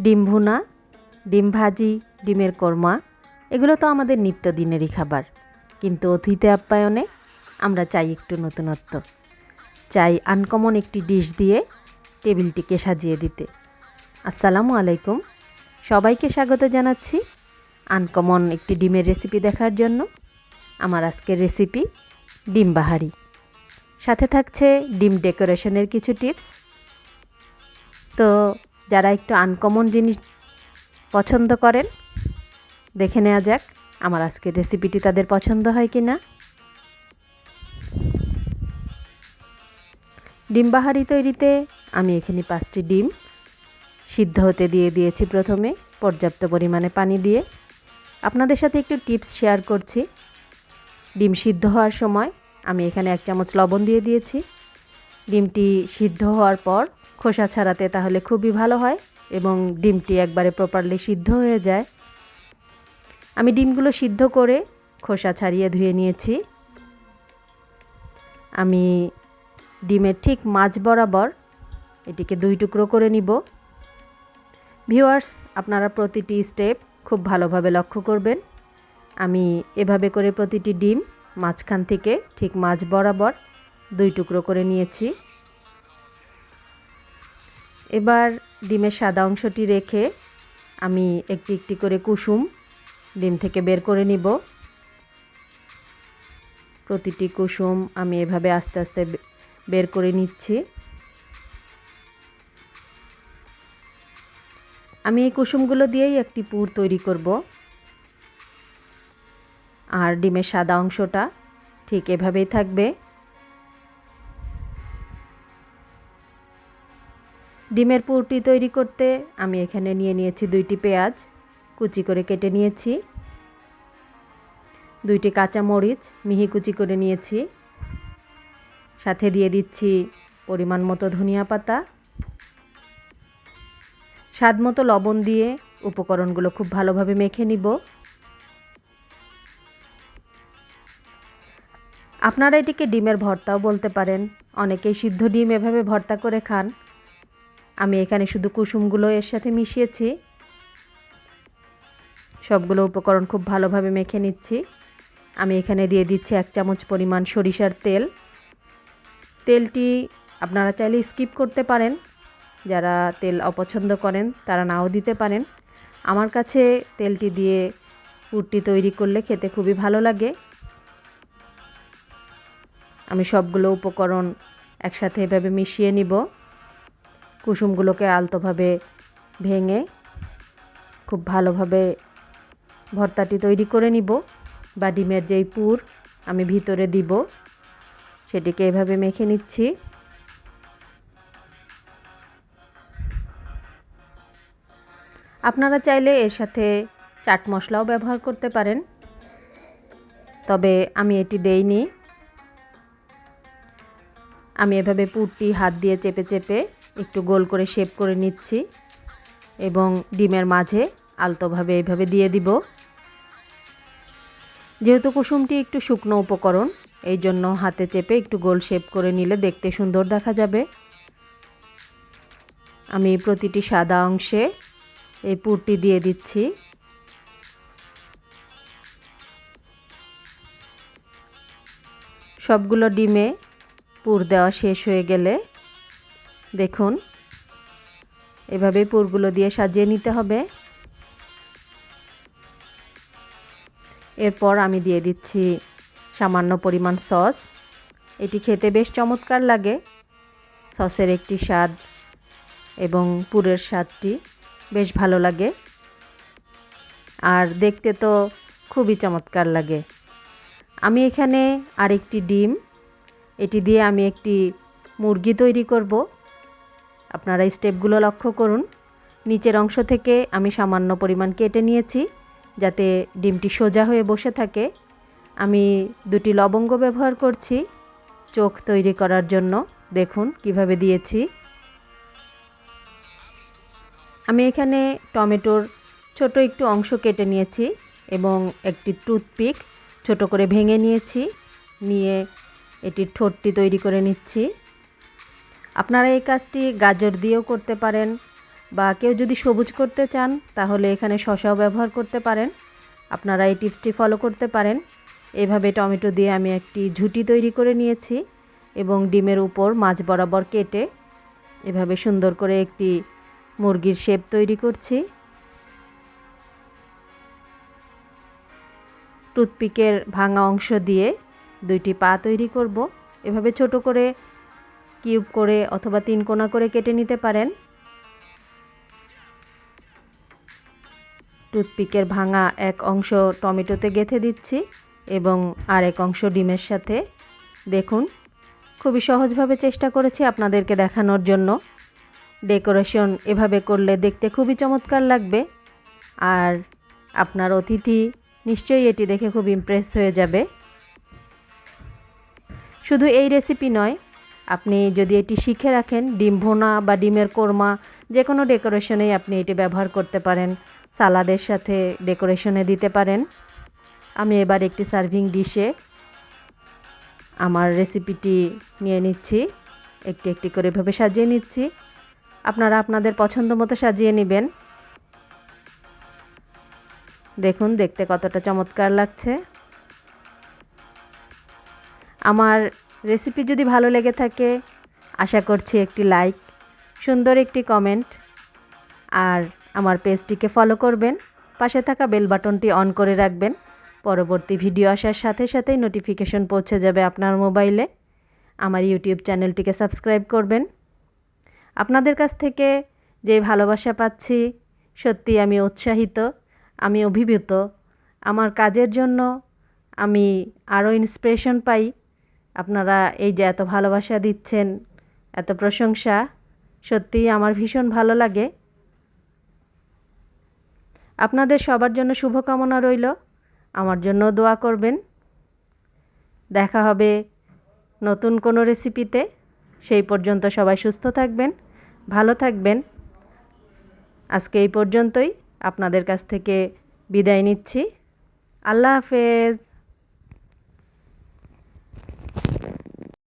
ডিম ভুনা, ডিম ভাজি, ডিমের কর্মা, এগুলো তো আমাদের নিত্যদিনেরই খাবার। কিন্তু অতিথি আপ্যায়নে আমরা চাই একটু নতুনত্ব। চাই আনকমন একটি ডিশ দিয়ে টেবিলটিকে সাজিয়ে দিতে। আসসালামু আলাইকুম। সবাইকে স্বাগত জানাচ্ছি আনকমন একটি ডিমের রেসিপি দেখার জন্য। আমার আজকের রেসিপি ডিম বাহারি। সাথে থাকছে ডিম ডেকোরেশনের কিছু টিপস। তো যারা একটু আনকমন জিনিস পছন্দ করেন, দেখে নেওয়া যাক আমার আজকের রেসিপিটি তাদের পছন্দ হয় কি না ডিম বাহারি তৈরিতে আমি এখানে পাঁচটি ডিম সিদ্ধ হতে দিয়ে দিয়েছি প্রথমে, পর্যাপ্ত পরিমাণে পানি দিয়ে। আপনাদের সাথে একটু টিপস শেয়ার করছি। ডিম সিদ্ধ হওয়ার সময় আমি এখানে এক চামচ লবণ দিয়ে দিয়েছি। ডিমটি সিদ্ধ হওয়ার পর খোসা ছাড়াতে তাহলে খুবই ভালো হয় এবং ডিমটি একবারে প্রপারলি সিদ্ধ হয়ে যায়। আমি ডিমগুলো সিদ্ধ করে খোসা ছাড়িয়ে ধুয়ে নিয়েছি। আমি ডিমের ঠিক মাছ বরাবর এটিকে দুই টুকরো করে নিব। ভিউয়ার্স, আপনারা প্রতিটি স্টেপ খুব ভালোভাবে লক্ষ্য করবেন। আমি এভাবে করে প্রতিটি ডিম মাঝখান থেকে ঠিক মাছ বরাবর দুই টুকরো করে নিয়েছি। এবার ডিমের সাদা অংশটি রেখে আমি একটি একটি করে কুসুম ডিম থেকে বের করে নিব। প্রতিটি কুসুম আমি এভাবে আস্তে আস্তে বের করে নিচ্ছি। আমি এই কুসুমগুলো দিয়েই একটি পুর তৈরি করব। আর ডিমের সাদা অংশটা ঠিক এভাবেই থাকবে। ডিমের পুরটি তৈরি করতে আমি এখানে নিয়ে নিয়েছি দুইটি পেঁয়াজ, কুচি করে কেটে নিয়েছি। দুইটি কাঁচা মরিচ মিহি কুচি করে নিয়েছি। সাথে দিয়ে দিচ্ছি পরিমাণ মতো ধনিয়া পাতা। স্বাদ মতো লবণ দিয়ে উপকরণগুলো খুব ভালোভাবে মেখে নিব। আপনারা এটিকে ডিমের ভর্তাও বলতে পারেন। অনেকেই সিদ্ধ ডিম এভাবে ভর্তা করে খান। আমি এখানে শুধু কুসুমগুলো এর সাথে মিশিয়েছি। সবগুলো উপকরণ খুব ভালোভাবে মেখে নিচ্ছি। আমি এখানে দিয়ে দিচ্ছি এক চামচ পরিমাণ সরিষার তেল। তেলটি আপনারা চাইলে স্কিপ করতে পারেন। যারা তেল অপছন্দ করেন, তারা নাও দিতে পারেন। আমার কাছে তেলটি দিয়ে পুরটি তৈরি করলে খেতে খুবই ভালো লাগে। আমি সবগুলো উপকরণ একসাথে এভাবে মিশিয়ে নিব। কুসুমগুলোকে আলতোভাবে ভেঙে খুব ভালোভাবে ভর্তাটি তৈরি করে নিব বা ডিমের যেই পুর আমি ভিতরে দিব, সেটিকে এভাবে মেখে নিচ্ছি। আপনারা চাইলে এর সাথে চাট মশলাও ব্যবহার করতে পারেন, তবে আমি এটি দেইনি। আমি এভাবে পুরটি হাত দিয়ে চেপে চেপে একটু গোল করে শেপ করে নিচ্ছি এবং ডিমের মাঝে আলতোভাবে এইভাবে দিয়ে দিব। যেহেতু কুসুমটি একটু শুকনো উপকরণ, এই জন্য হাতে চেপে একটু গোল শেপ করে নিলে দেখতে সুন্দর দেখা যাবে। আমি প্রতিটি সাদা অংশে এই পুরটি দিয়ে দিচ্ছি। সবগুলো ডিমে পুর দেওয়া শেষ হয়ে গেলে দেখুন। এভাবে পুরগুলো দিয়ে সাজিয়ে নিতে হবে। এরপর আমি দিয়ে দিচ্ছি সামান্য পরিমাণ সস। এটি খেতে বেশ চমৎকার লাগে। সসের একটি স্বাদ এবং পুরের স্বাদটি বেশ ভালো লাগে। আর দেখতে তো খুবই চমৎকার লাগে। আমি এখানে আরেকটি ডিম। এটি দিয়ে আমি একটি মুরগি তৈরি করব। আপনারা স্টেপগুলো লক্ষ্য করুন। নিচের অংশ থেকে আমি সামান্য পরিমাণ কেটে নিয়েছি, যাতে ডিমটি সোজা হয়ে বসে থাকে। আমি দুটি লবঙ্গ ব্যবহার করছি, চোখ তৈরি করার জন্য। দেখুন কীভাবে দিয়েছি। আমি এখানে টমেটোর ছোট একটু অংশ কেটে নিয়েছি এবং একটি টুথপিক ছোট করে ভেঙে নিয়েছি। নিয়ে এটির ঠোঁটটি তৈরি করে নিচ্ছি। আপনারা এই কাজটি গাজর দিয়েও করতে পারেন বা কেউ যদি সবুজ করতে চান, তাহলে এখানে শশাও ব্যবহার করতে পারেন। আপনারা এই টিপসটি ফলো করতে পারেন। এভাবে টমেটো দিয়ে আমি একটি ঝুটি তৈরি করে নিয়েছি এবং ডিমের উপর মাছ বরাবর কেটে এভাবে সুন্দর করে একটি মুরগির শেপ তৈরি করছি। টুথপিকের ভাঙা অংশ দিয়ে দুইটি পা তৈরি করব। এভাবে ছোট করে কিউব করে অথবা তিন কোনা করে কেটে নিতে পারেন। টুথপিকের ভাঙা এক অংশ টমেটোতে গেঁথে দিচ্ছি এবং আর এক অংশ ডিমের সাথে। দেখুন, খুবই সহজভাবে চেষ্টা করেছি আপনাদেরকে দেখানোর জন্য। ডেকোরেশন এভাবে করলে দেখতে খুবই চমৎকার লাগবে। আর আপনার অতিথি নিশ্চয়ই এটি দেখে খুব ইমপ্রেস হয়ে যাবে। শুধু এই রেসিপি নয় আপনি যদি এটি শিখে রাখেন, ডিম ভোনা বা ডিমের কোরমা যে কোনো ডেকোরেশনেই আপনি এটি ব্যবহার করতে পারেন। সালাদের সাথে ডেকোরেশনে দিতে পারেন। আমি এবার একটি সার্ভিং ডিশে আমার রেসিপিটি নিয়ে নিচ্ছি। একটি একটি করে এভাবে সাজিয়ে নিচ্ছি। আপনারা আপনাদের পছন্দ মতো সাজিয়ে নেবেন। দেখুন, দেখতে কতটা চমৎকার লাগছে। আমার রেসিপি যদি ভালো লেগে থাকে, আশা করছি একটি লাইক, সুন্দর একটি কমেন্ট, আর আমার পেজটিকে ফলো করবেন, পাশে থাকা বেল বাটনটি অন করে রাখবেন। পরবর্তী ভিডিও আসার সাথে সাথেই নোটিফিকেশন পৌঁছে যাবে আপনার মোবাইলে। আমার ইউটিউব চ্যানেলটিকে সাবস্ক্রাইব করবেন। আপনাদের কাছ থেকে যে ভালোবাসা পাচ্ছি, সত্যি আমি উৎসাহিত, আমি অভিভূত। আমার কাজের জন্য আমি আরও ইন্সপিরেশন পাই। আপনারা এই যে এত ভালোবাসা দিচ্ছেন, এত প্রশংসা, সত্যিই আমার ভীষণ ভালো লাগে। আপনাদের সবার জন্য শুভকামনা রইল। আমার জন্য দোয়া করবেন। দেখা হবে নতুন কোনো রেসিপিতে। সেই পর্যন্ত সবাই সুস্থ থাকবেন, ভালো থাকবেন। আজকে এই পর্যন্তই। আপনাদের কাছ থেকে বিদায় নিচ্ছি। আল্লাহ হাফেজ।